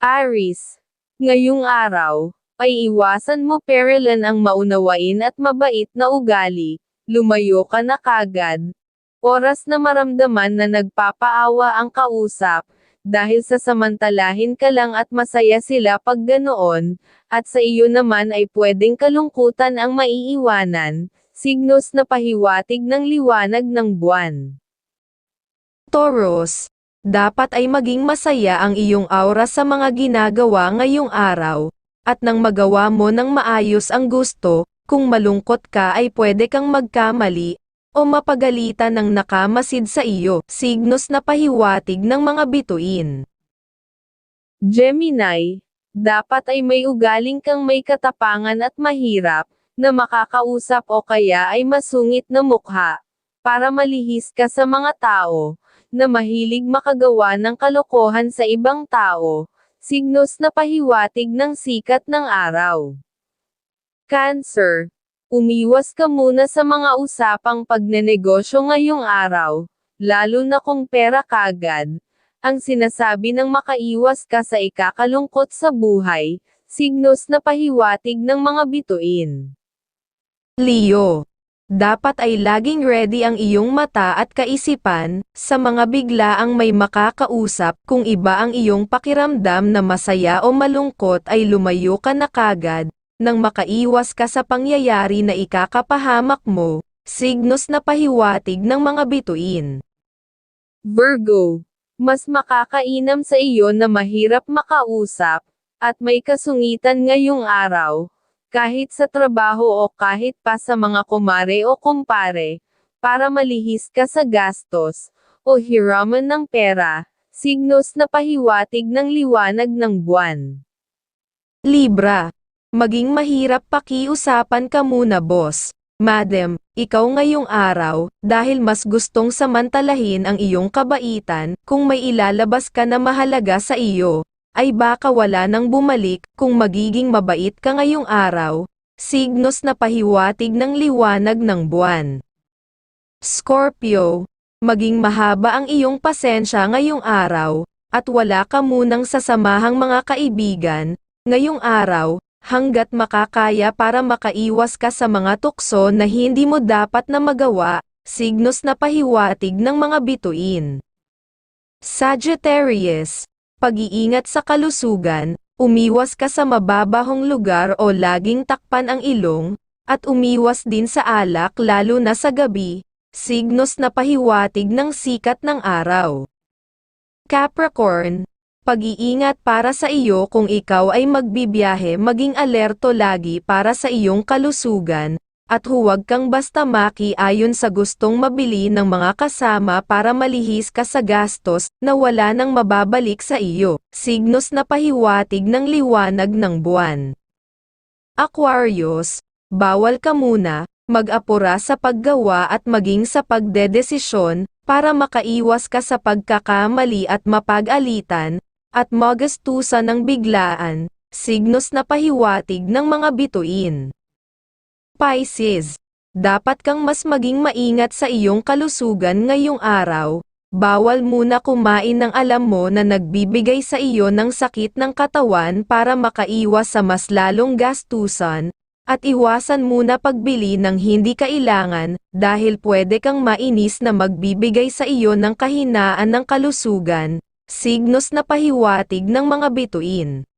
Aris, ngayong araw, ay iwasan mo perelan ang maunawain at mabait na ugali, lumayo ka na kagad. Oras na maramdaman na nagpapaawa ang kausap, dahil sa samantalahin ka lang at masaya sila pag ganoon, at sa iyo naman ay pwedeng kalungkutan ang maiiwanan, signos na pahiwatig ng liwanag ng buwan. Taurus, dapat ay maging masaya ang iyong aura sa mga ginagawa ngayong araw, at nang magawa mo ng maayos ang gusto, kung malungkot ka ay pwede kang magkamali, o mapagalitan ng nakamasid sa iyo, signos na pahiwatig ng mga bituin. Gemini, dapat ay may ugaling kang may katapangan at mahirap, na makakausap o kaya ay masungit na mukha, para malihis ka sa mga tao, na mahilig makagawa ng kalokohan sa ibang tao, signos na pahiwatig ng sikat ng araw. Cancer, umiwas ka muna sa mga usapang pagnenegosyo ngayong araw, lalo na kung pera kagad, ang sinasabi ng makaiwas ka sa ikakalungkot sa buhay, signos na pahiwatig ng mga bituin. Leo, dapat ay laging ready ang iyong mata at kaisipan, sa mga biglaang may makakausap, kung iba ang iyong pakiramdam na masaya o malungkot ay lumayo ka na kagad, nang makaiwas ka sa pangyayari na ikakapahamak mo, signos na pahiwatig ng mga bituin. Virgo, mas makakainam sa iyo na mahirap makausap, at may kasungitan ngayong araw, kahit sa trabaho o kahit pa sa mga kumare o kumpare, para malihis ka sa gastos, o hiraman ng pera, signos na pahiwatig ng liwanag ng buwan. Libra, maging mahirap pakiusapan ka muna boss. Madam, ikaw ngayong araw, dahil mas gustong samantalahin ang iyong kabaitan, kung may ilalabas ka na mahalaga sa iyo, ay baka wala nang bumalik, kung magiging mabait ka ngayong araw, signos na pahiwatig ng liwanag ng buwan. Scorpio, maging mahaba ang iyong pasensya ngayong araw, at wala ka munang sasamahang mga kaibigan, ngayong araw, hanggat makakaya para makaiwas ka sa mga tukso na hindi mo dapat na magawa, signos na pahiwatig ng mga bituin. Sagittarius, pag-iingat sa kalusugan, umiwas ka sa mababahong lugar o laging takpan ang ilong, at umiwas din sa alak lalo na sa gabi, signos na pahiwatig ng sikat ng araw. Capricorn, pag-iingat para sa iyo kung ikaw ay magbibiyahe maging alerto lagi para sa iyong kalusugan, at huwag kang basta maki ayon sa gustong mabili ng mga kasama para malihis ka sa gastos na wala nang mababalik sa iyo, signos na pahiwatig ng liwanag ng buwan. Aquarius, bawal ka muna, mag-apura sa paggawa at maging sa pagdedesisyon, para makaiwas ka sa pagkakamali at mapag-alitan, at magastusan ng biglaan, signos na pahiwatig ng mga bituin. Pisces, dapat kang mas maging maingat sa iyong kalusugan ngayong araw, bawal muna kumain ng alam mo na nagbibigay sa iyo ng sakit ng katawan para makaiwas sa mas lalong gastusan, at iwasan muna pagbili ng hindi kailangan, dahil pwede kang mainis na magbibigay sa iyo ng kahinaan ng kalusugan, signos na pahiwatig ng mga bituin.